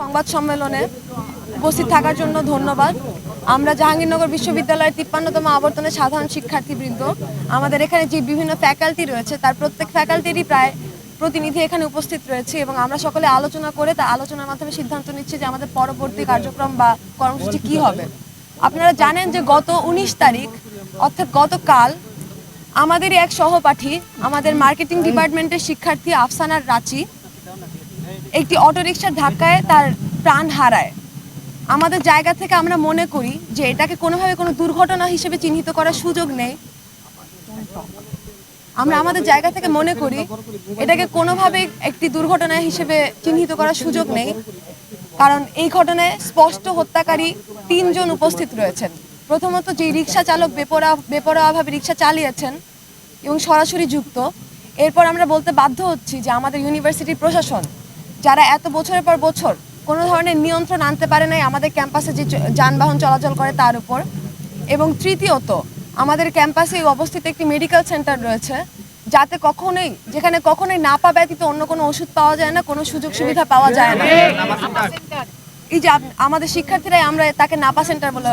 সংবাদ সম্মেলনে উপস্থিত থাকার জন্য ধন্যবাদ। আমরা জাহাঙ্গীরনগর বিশ্ববিদ্যালয়ের তিপ্পান্নতম আবর্তনের সাধারণ শিক্ষার্থীবৃন্দ, আমাদের এখানে যে বিভিন্ন ফ্যাকাল্টি রয়েছে, তার প্রত্যেক ফ্যাকাল্টিরই প্রায় প্রতিনিধি এখানে উপস্থিত রয়েছে এবং আমরা সকলে আলোচনা করে তা আলোচনার মাধ্যমে সিদ্ধান্ত নিচ্ছি যে আমাদের পরবর্তী কার্যক্রম বা কর্মসূচি কি হবে। আপনারা জানেন যে গত উনিশ তারিখ, অর্থাৎ গতকাল, আমাদেরই এক সহপাঠী, আমাদের মার্কেটিং ডিপার্টমেন্টের শিক্ষার্থী আফসানার রাচি একটি অটোরিকশার ধাক্কায় তার প্রাণ হারায়। আমাদের জায়গা থেকে আমরা মনে করি যে এটাকে কোনোভাবে কোনো দুর্ঘটনা হিসেবে চিহ্নিত করার সুযোগ নেই। আমরা আমাদের জায়গা থেকে মনে করি এটাকে কোনোভাবে একটি দুর্ঘটনা হিসেবে চিহ্নিত করার সুযোগ নেই। কারণ এই ঘটনায় স্পষ্ট হত্যাকারী তিনজন উপস্থিত রয়েছেন। প্রথমত যে রিক্সা চালক বেপরা বেপরোয়াভাবে রিক্সা চালিয়েছেন এবং সরাসরি যুক্ত। এরপর আমরা বলতে বাধ্য হচ্ছি যে আমাদের ইউনিভার্সিটির প্রশাসন যারা এত বছরের পর বছর কোনো ধরনের নিয়ন্ত্রণ আনতে পারে নাই আমাদের ক্যাম্পাসে যে যানবাহন চলাচল করে তার উপর। এবং তৃতীয়ত আমাদের ক্যাম্পাসে অবস্থিত একটি মেডিকেল সেন্টার রয়েছে যাতে কখনোই যেখানে কখনোই নাপা ব্যতীত অন্য কোনো ওষুধ পাওয়া যায় না কোনো সুযোগ সুবিধা পাওয়া যায় না। এই যে আমাদের শিক্ষার্থীরাই আমরা তাকে নাপা সেন্টার বলে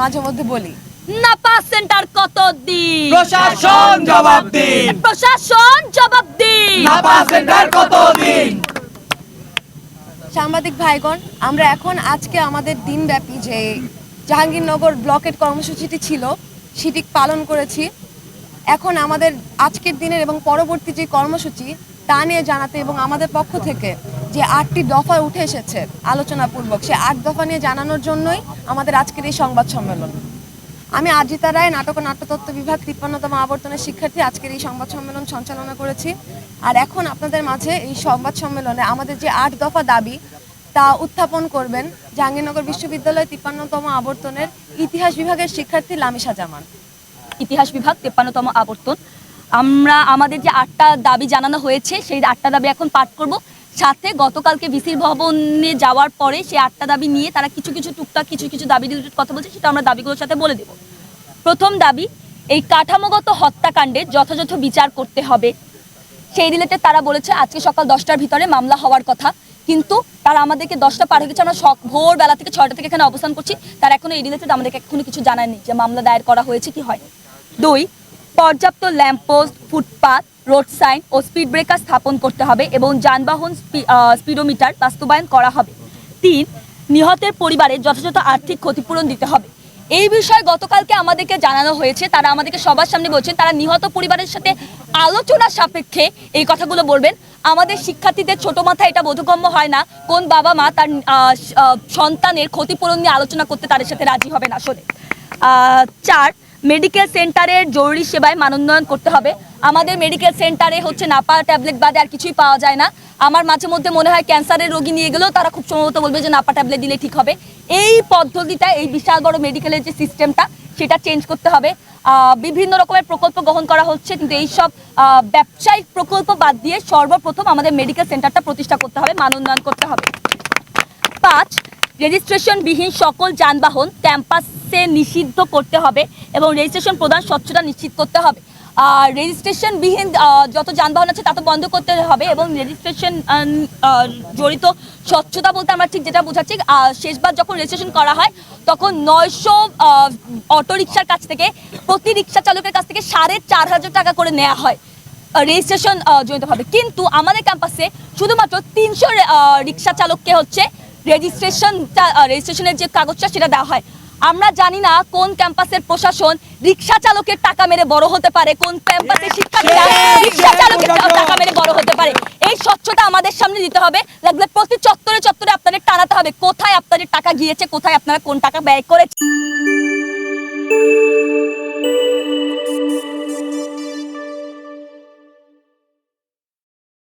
মাঝে মধ্যে বলি। নাপা সেন্টার কত দিন প্রশাসন জবাব দিন। প্রশাসন জবাব দিন। নাপা সেন্টার কতদিন? সাংবাদিক ভাইগণ, আমরা এখন আজকে আমাদের দিনব্যাপী যে জাহাঙ্গীরনগর ব্লকের কর্মসূচিটি ছিল, সেটি পালন করেছি। এখন আমাদের আজকের দিনের এবং পরবর্তী যে কর্মসূচি, তা নিয়ে জানাতে এবং আমাদের পক্ষ থেকে যে আটটি দফা উঠে এসেছে আলোচনাপূর্বক, সে আট দফা নিয়ে জানানোর জন্যই আমাদের আজকের এই সংবাদ সম্মেলন। আমি আজিতা রায়, নাটক ও নাট্যতত্ত্ব বিভাগ তিপ্পান্নতম আবর্তনের শিক্ষার্থী। আজকের এই সংবাদ সম্মেলন সঞ্চালনা করেছি। আর এখন আপনাদের মাঝে এই সংবাদ সম্মেলনে আমাদের যে আট দফা দাবি, তা উত্থাপন করবেন জাহাঙ্গীরনগর বিশ্ববিদ্যালয় তিপ্পান্নতম আবর্তনের ইতিহাস বিভাগের শিক্ষার্থী লামিশা জামান। ইতিহাস বিভাগ তিপ্পান্নতম আবর্তন। আমরা, আমাদের যে আটটা দাবি জানানো হয়েছে, সেই আটটা দাবি এখন পাঠ করব। সাথে গতকালকে ভিসির ভবনে যাওয়ার পরে সেই আটটা দাবি নিয়ে তারা কিছু কিছু টুকটাক, কিছু কিছু দাবি কথা বলছে, সেটা আমরা দাবিগুলোর সাথে বলে দেব। প্রথম দাবি, এই কাঠামোগত হত্যাকাণ্ডের যথাযথ বিচার করতে হবে। সেই রিলেটেড তারা বলেছে, আজকে সকাল দশটার ভিতরে মামলা হওয়ার কথা, কিন্তু তারা আমাদেরকে দশটা পার হয়ে গেছে, আমরা ভোরবেলা থেকে ছয়টা থেকে এখানে অবস্থান করছি, তারা এখনও এই রিলেটেড আমাদেরকে এখনও কিছু জানায়নি যে মামলা দায়ের করা হয়েছে কি হয় দুই, পর্যাপ্ত ল্যাম্পপোস্ট ফুটপাথ রোড সাইন ও স্পিড ব্রেকার স্থাপন করতে হবে এবং যানবাহন স্পি- স্পিডোমিটার বাস্তবায়ন করা হবে। তিন, নিহতের পরিবারে যথাযথ আর্থিক ক্ষতিপূরণ দিতে হবে। এই বিষয়ে গতকালকে আমাদেরকে জানানো হয়েছে, তারা আমাদেরকে সবার সামনে বলছেন, তারা নিহত পরিবারের সাথে আলোচনা সাপেক্ষে এই কথাগুলো বলবেন। আমাদের শিক্ষার্থীদের ছোট মাথায় এটা বোধগম্য হয় না, কোন বাবা মা তার সন্তানের ক্ষতিপূরণ নিয়ে আলোচনা করতে তাদের সাথে রাজি হবে না আসলে। চার মেডিকেল সেন্টারের জরুরি সেবায় মানোন্নয়ন করতে হবে। আমাদের মেডিকেল সেন্টারে হচ্ছে নাপা ট্যাবলেট বাদে আর কিছুই পাওয়া যায় না। আমার মাঝে মধ্যে মনে হয় ক্যান্সারের রোগী নিয়ে গেলেও তারা খুব সম্ভবত বলবে যে নাপা ট্যাবলেট দিলে ঠিক হবে। এই পদ্ধতিটা, এই বিশাল বড় মেডিকেলের যে সিস্টেমটা সেটা চেঞ্জ করতে হবে। বিভিন্ন রকমের প্রকল্প গ্রহণ করা হচ্ছে, কিন্তু এইসব ব্যবসায়িক প্রকল্প বাদ দিয়ে সর্বপ্রথম আমাদের মেডিকেল সেন্টারটা প্রতিষ্ঠা করতে হবে, মানোন্নয়ন করতে হবে। পাঁচ রেজিস্ট্রেশনবিহীন সকল যানবাহন ক্যাম্পাসে নিষিদ্ধ করতে হবে এবং রেজিস্ট্রেশন প্রদান স্বচ্ছতা নিশ্চিত করতে হবে। আর রেজিস্ট্রেশনবিহীন যত যানবাহন আছে তা তো বন্ধ করতে হবে এবং রেজিস্ট্রেশন জড়িত স্বচ্ছতা বলতে আমরা ঠিক যেটা বোঝাচ্ছি শেষবার যখন রেজিস্ট্রেশন করা হয়, তখন নয়শো অটোরিকশার কাছ থেকে, প্রতি রিক্সা চালকের কাছ থেকে সাড়ে চার হাজার টাকা করে নেওয়া হয় রেজিস্ট্রেশন জনিতভাবে কিন্তু আমাদের ক্যাম্পাসে শুধুমাত্র তিনশো রিক্সা চালককে হচ্ছে রেজিস্ট্রেশন রেজিস্ট্রেশনের যে কাগজটা সেটা দেওয়া হয়। আমরা জানি না কোন ক্যাম্পাসের প্রশাসন রিক্সা চালকের টাকা মেরে বড় হতে পারে কোন ক্যাম্পাসের শিক্ষার্থীরা রিক্সা চালকের টাকা মেরে বড় হতে পারে। এই স্বচ্ছতা আমাদের সামনে দিতে হবে। লাগলে প্রতি চত্বরে চত্বরে আপনাদের টানাতে হবে কোথায় আপনাদের টাকা গিয়েছে কোথায় আপনারা কোন টাকা ব্যয় করেছে